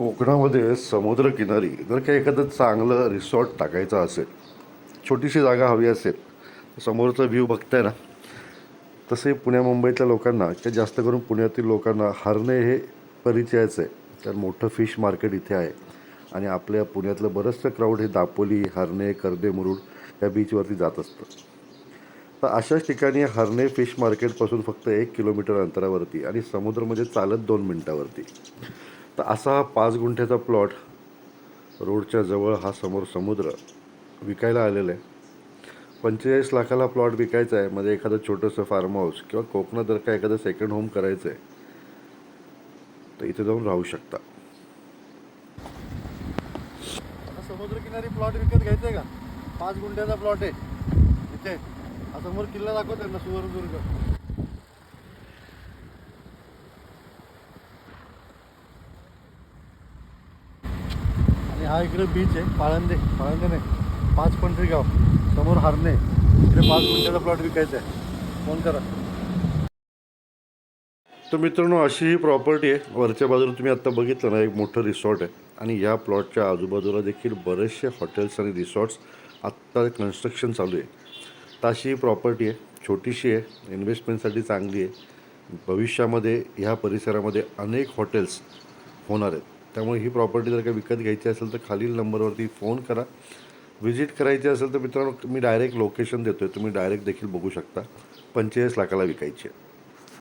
कोकणामध्ये समुद्रकिनारी जर काही एखादं चांगलं रिसॉर्ट टाकायचं असेल छोटीशी जागा हवी असेल समोरचा व्ह्यू बघताय ना तसे पुण्या मुंबईतल्या लोकांना किंवा जास्त करून पुण्यातील लोकांना हरणे हे परिचयाचं आहे. तर मोठं फिश मार्केट इथे आहे. आणि आपल्या पुण्यातलं बरंचसं क्राऊड हे दापोली हरणे कर्दे मुरुड या बीचवरती जात असतं. तर अशाच ठिकाणी हरणे फिश मार्केटपासून फक्त एक किलोमीटर अंतरावरती आणि समुद्र म्हणजे चालत दोन मिनटावरती. तर असा हा पाच गुंठ्याचा प्लॉट रोडच्या जवळ हा समोर समुद्र विकायला आलेला आहे. पंचेचाळीस लाखाला प्लॉट विकायचा आहे. मध्ये एखादं छोटंसं फार्म हाऊस किंवा कोकणात जर का एखादं सेकंड होम करायचं आहे तर इथे जाऊन राहू शकता. आता समुद्रकिनारी प्लॉट विकत घ्यायचा आहे का? पाच गुंठ्याचा प्लॉट आहे. इथे. हा समोर किल्ला दाखवतोय ना सुवर्णदुर्ग हा इकडे बीच आहे पाळंदे पाळंदे नाही पाच पंढरी गाव समोर हारणे इकडे पाच गुंठ्याचा प्लॉट विकायचा आहे. फोन करा. तर मित्रांनो अशी ही प्रॉपर्टी आहे. वरच्या बाजूला तुम्ही आत्ता बघितलं ना एक मोठं रिसॉर्ट आहे. आणि या प्लॉटच्या आजूबाजूला देखील बरेचसे हॉटेल्स आणि रिसॉर्ट्स आत्ता कन्स्ट्रक्शन चालू आहे. ताशी ही प्रॉपर्टी आहे. छोटीशी आहे. इन्व्हेस्टमेंटसाठी चांगली आहे. भविष्यामध्ये ह्या परिसरामध्ये अनेक हॉटेल्स होणार आहेत. त्यामुळे ही प्रॉपर्टी जर का विकत घ्यायची असेल तर खालील नंबरवरती फोन करा. व्हिजिट करायची असेल तर मित्रांनो मी डायरेक्ट लोकेशन देतो आहे तुम्ही डायरेक्ट देखील बघू शकता. पंचेचाळीस लाखाला विकायची आहे.